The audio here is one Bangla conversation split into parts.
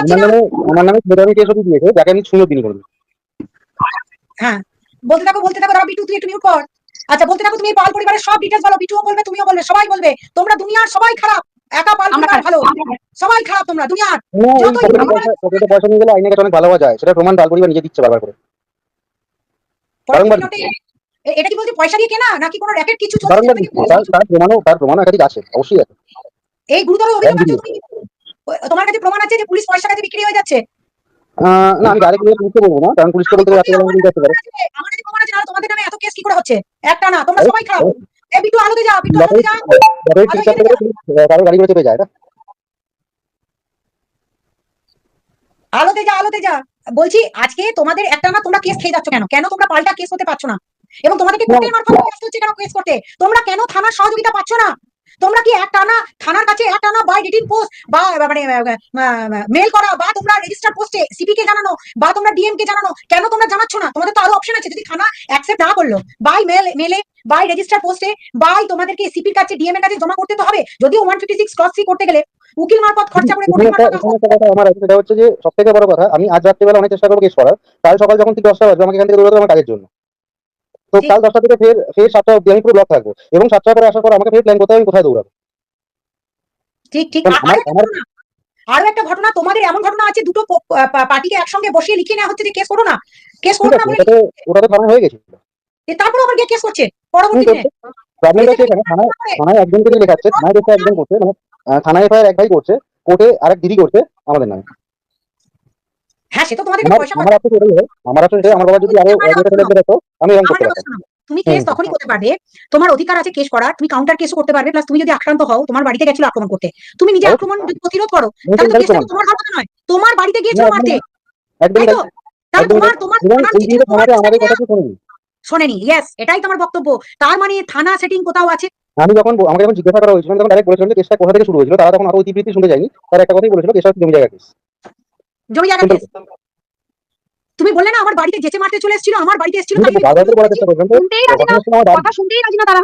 আমার নামে আমার নামে কেস দিয়েছে যাকে আমি শুনে দিনই করব। হ্যাঁ বলতে থাকো বলতে থাকো বিটু তুই একটু মিউট কর। আচ্ছা বলতে থাকো তুমি এই পাল পরিবারের সব ডিটেলস বলো বিটুও বলবে তুমিও বলবে সবাই বলবে। তোমরা দুনিয়ার সবাই খারাপ একা পাল পরিবার ভালো। সবাই খারাপ তোমরা দুনিয়ার। যতই পকেটে পয়সা নিয়ে গেলে অনেক ভালো হওয়া যায় সেটা প্রমাণ ডাল পরিবার নিজে দিচ্ছে বারবার করে। এটা কি বলছি পয়সা দিয়ে কেনা নাকি কোনো র্যাকেট কিছু চলছে তার প্রমাণও তার প্রমাণও একাধিক আছে অবশ্যই আছে। এই গুরুতর অভিযোগ তোমার কাছে প্রমাণ আছে যে পুলিশ পয়সা কাছে বিক্রি হয়ে যাচ্ছে? না আমি ডাইরেক্ট নিয়ে পুলিশকে বলব না কারণ পুলিশকে বলতে পারে। আমার কাছে প্রমাণ আছে না তোমাদের নামে এত কেস কি করে হচ্ছে? একটা না তোমরা সবাই খারাপ এ বিটু আলোতে যা বিটু আলোতে যা যতই ঠিক থাকতে গেলে পুলিশ আহ, কারও গাড়ি করে চেপে যায় না আলোতে যা আলোতে যা বলছি আজকে তোমাদের একটা না তোমরা কেস খেয়ে যাচ্ছ কেন? কেন তোমরা পাল্টা কেস করতে পারছ না? এবং তোমাদেরকে কোর্টের মারফত আসতে হচ্ছে কেন কেস করতে? তোমরা কেন থানার সহযোগিতা পাচ্ছ না? তোমরা কি একটা না থানার কাছে একটা না বাই রিটিন পোস্ট বা মানে মেল করা বা তোমরা রেজিস্টার পোস্টে সিপি কে জানানো বা তোমরা ডিএম কে জানানো, কেন তোমরা জানাচ্ছ না? তোমাদের তো আরও অপশন আছে, যদি থানা অ্যাকসেপ্ট না করল বাই মেল মেলে বাই রেজিস্টার পোস্টে বাই তোমাদেরকে সিপির কাছে ডিএম এর কাছে জমা করতে তো হবে। যদিও one fifty six cross C করতে গেলে, উকিল মারফত খরচা করে আমার সেটা হচ্ছে যে সব থেকে বড় কথা, আমি আজ রাত্রিবেলা অনেক চেষ্টা করব কেস করার। কাল সকাল যখন ঠিক দশটা বাজবে, আমাকে এখান থেকে দৌড়াতে আমার কাজের জন্য। তো কাল দশটা থেকে ফের ফের সাতটা অব্দি আমি পুরো ব্লক থাকব এবং সাতটা করে আসার পর আমাকে ফের প্ল্যান করতে আমি কোথায় দৌড়াবো। ঠিক ঠিক। আর- আমার আরও একটা ঘটনা তোমাদের এমন ঘটনা আছে দুটো পার্টিকে একসঙ্গে বসিয়ে লিখিয়ে নেওয়া হচ্ছে যে কেস করো না। কেস করো না বলে ওটা তো ওটা তো থানায় হয়ে গেছে। লিখে- তারপরে আবার গিয়ে কেস করছে পরবর্তীতে করছে। প্রবলেমটা হচ্ছে এখানে থানায় থানায় একজনকে লেখাচ্ছে থানায় দেখে একজন করছে মানে থানায় এফআইআর এক ভাই করছে কোর্টে আরেক দিদি করছে আমাদের নামে। হ্যাঁ সে তো তোমাদের পয়সা আমার আপনি এটাই হয়। আমার আপনি এটাই আমার বাবা যদি আরও আমার যেটা ফেলে যেত আমি এরকম করতে পারতাম। তুমি কেস তখনই করতে পারবে। তোমার অধিকার আছে কেস করার। তুমি কাউন্টার কেসও করতে পারবে। প্লাস তুমি যদি আক্রান্ত হও তোমার বাড়িতে গেছিল আক্রমণ করতে। তুমি নিজে আক্রমণ প্রতিরোধ করো তাহলে তো কেসটা তোমার নয়। তোমার বাড়িতে গিয়েছিল মারতে। তাহলে তোমার তোমার আমাদের কথা কি শোনেনি শোনেনি। ইয়েস এটাই তোমার বক্তব্য। তার মানে থানা সেটিং কোথাও আছে? আমি যখন আমাকে যখন জিজ্ঞাসা করা হয়েছিল তখন ডাইরেক্ট বলেছিলাম যে কেসটা কোথা থেকে শুরু হয়েছিল তারা তখন আরও ইতিবৃত্তি শুনতে যায়নি তারা একটা কথাই বলেছিল কেসটা জমি জায়গা কেস জমি জায়গা তুমি বললে না আমার বাড়িতে যেচে মারতে চলে এসেছিল আমার বাড়িতে এসেছিল শুনতেই রাজি না কথা শুনতেই রাজি না তারা।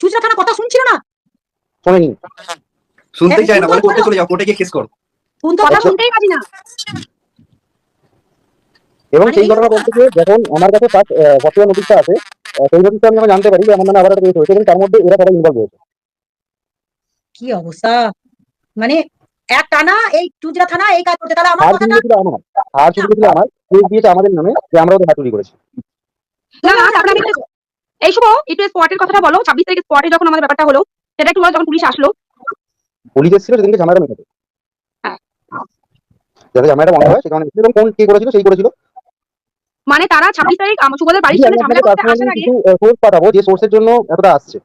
চুচরা থানা কথা শুনছিল না? শোনেনি। শুনতে চায় না বলে হ্যাঁ, কোর্টে চলে যাও কোর্টে গিয়ে কেস করো। কোন কথা কথা শুনতেই রাজি না। এবং মানে সেই ঘটনা বলতে যে যখন আমার কাছে ফার্স্ট বর্তমান নোটিশটা আছে সেই নোটিশটা আমি জানতে পারি যে আমার নামে আবার একটা কেস হয়েছে এবং তার মধ্যে এরা সবাই ইনভলভ হয়েছে। কি অবস্থা? মানে এক টানা এই চুচরা থানা এই কাজ করতে। তাহলে আমার কথাটা চুরি আর চুরি ছিল আমার কেস দিয়েছে আমাদের নামে যে আমরা ওদের হাত করেছি। না না তারপরে এই শুভ একটু স্পটের কথাটা বলো ছাব্বিশ তারিখে স্পটে যখন আমাদের ব্যাপারটা হলো সেটা একটু বলো যখন পুলিশ আসলো। পুলিশ এসেছিল সেদিনকে ঝামেলাটা মেটাতে হ্যাঁ। যাতে ঝামেলাটা বন্ধ হয় এবং কোন কে করেছিল সেই করেছিল। মানে তারা ছাব্বিশ তারিখ আমার শুভদের বাড়ির সামনে ঝামেলা করতে আসার আগে সোর্স পাঠাবো যে সোর্সের জন্য এতটা আসছে।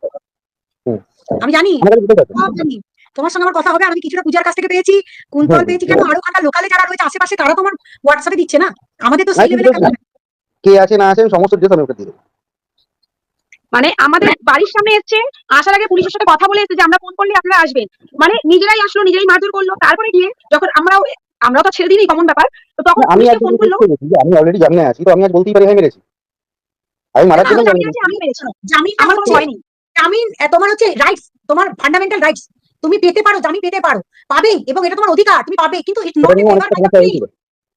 আমি জানি। আমার জানি তোমার সঙ্গে আমার কথা হবে আর আমি কিছুটা পূজার কাছ থেকে পেয়েছি। কুন্তল হুম, পেয়েছি কেন? আরও কাটা লোকালে যারা রয়েছে আশেপাশে তারা তো আমার হোয়াটসঅ্যাপে দিচ্ছে না। আমাদের তো সেই লেভেলে কে আছে না আছে আমি সমস্ত ডিটেলস আমি ওকে দিয়ে দেবো। মানে আমাদের বাড়ির সামনে এসছে আসার আগে পুলিশের সাথে কথা বলে এসেছে যে আমরা ফোন করলে আপনারা আসবেন। মানে নিজেরাই আসলো নিজেরাই মারধর করল। তারপরে গিয়ে যখন আমরাও আমরাও তো ছেড়ে দিই কমন ব্যাপার। তো তখন আমি ফোন করল। আমি অলরেডি জামিনে আছি তো আমি আজ বলতেই পারি আমি মেরেছি। আমি মারার জন্য আমি জানি আমি মেরেছি। জামিন আমার আমার কোনো ভয় নেই। জামিন তোমার হচ্ছে রাইটস তোমার ফান্ডামেন্টাল রাইটস তুমি পেতে পারো জামিন পেতে পারো। পাবে এবং এটা তোমার অধিকার তুমি পাবে। কিন্তু।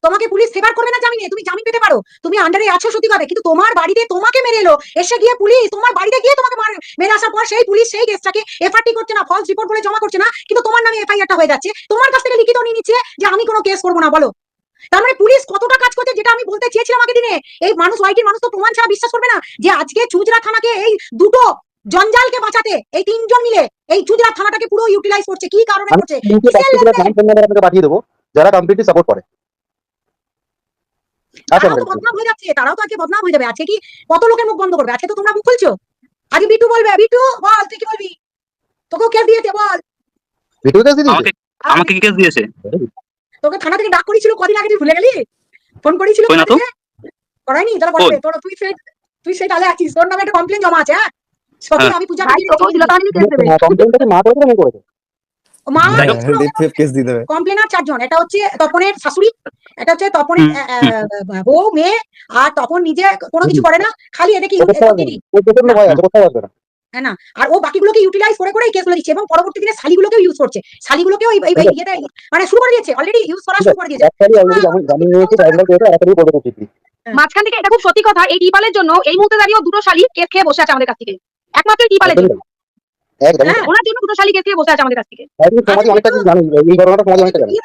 তোমাকে পুলিশ ফেভার করবে না জামিনে তুমি জামিন পেতে পারো। তুমি আন্ডারে আছো সত্যি কথা। কিন্তু তোমার বাড়িতে তোমাকে মেরে এলো। এসে গিয়ে পুলিশ তোমার বাড়িতে গিয়ে তোমাকে মার- মেরে আসার পর সেই পুলিশ সেই কেসটাকে এফআরটি করছে না ফলস রিপোর্ট বলে জমা করছে না কিন্তু তোমার নামে এফআইআরটা হয়ে যাচ্ছে। তোমার কাছ থেকে লিখিত নিয়ে নিচ্ছে যে আমি কোনো কেস করব না বলো। তার মানে পুলিশ কতটা কাজ করছে যেটা আমি বলতে চেয়েছিলাম আগে দিনে? এই মানুষ ওয়াইটির মানুষ তো প্রমাণ ছাড়া বিশ্বাস করবে না যে আজকে চুজরা থানাকে এই দুটো জঞ্জালকে বাঁচাতে এই তিনজন মিলে এই চুজরা থানাটাকে পুরো ইউটিলাইজ করছে। কি কারণে করছে? আপনাকে পাঠিয়ে দেবো যারা কমপ্লিটলি সাপোর্ট করে। আচ্ছা বদনাম হয়ে যাচ্ছে তারাও তো আজকে বদনাম হয়ে যাবে। আজকে কি কত লোকের মুখ বন্ধ করবে? আজকে তো তোমরা মুখ খুলছো? আজকে বিটু বলবে বিটু বল তুই কি বলবি? তোকেও কেস দিয়েছে বল। ভিডিও কাজ দিদি আমাকে আমাকে কি কেস দিয়েছে? তোকে থানা থেকে ডাক করেছিল কদিন আগে তুই ভুলে গেলি? ফোন করেছিল কই না তো। থানা থেকে? করায়নি? তাহলে বলবে তোর তুই সেই তুই সেই তালে আছিস তোর নামে একটা কমপ্লেন জমা আছে হ্যাঁ? হ্যাঁ। হচ্ছে কোনো কিছু করে না হ্যাঁ আর ও বাকিগুলোকে ইউটিলাইজ দিচ্ছে এবং পরবর্তী দিনে ইউজ করছে। শালিগুলোকেও এই মানে শুরু করে দিয়েছে অলরেডি ইউজ করা শুরু করে দিয়েছে। হ্যাঁ। মাঝখান থেকে এটা খুব সত্যি কথা এই টিপালের জন্য এই মুহূর্তে দাঁড়িয়ে দুটো শালি কেস খেয়ে বসে আছে আমাদের কাছ থেকে। একমাত্র কি পালে হ্যাঁ, ওনার জন্য পুরো শালিকে বসে আছে আমাদের কাছ থেকে। অনেকটা আচ্ছা, জানি এই ঘটনাটা তোমাদের অনেকটা জানি ইয়ে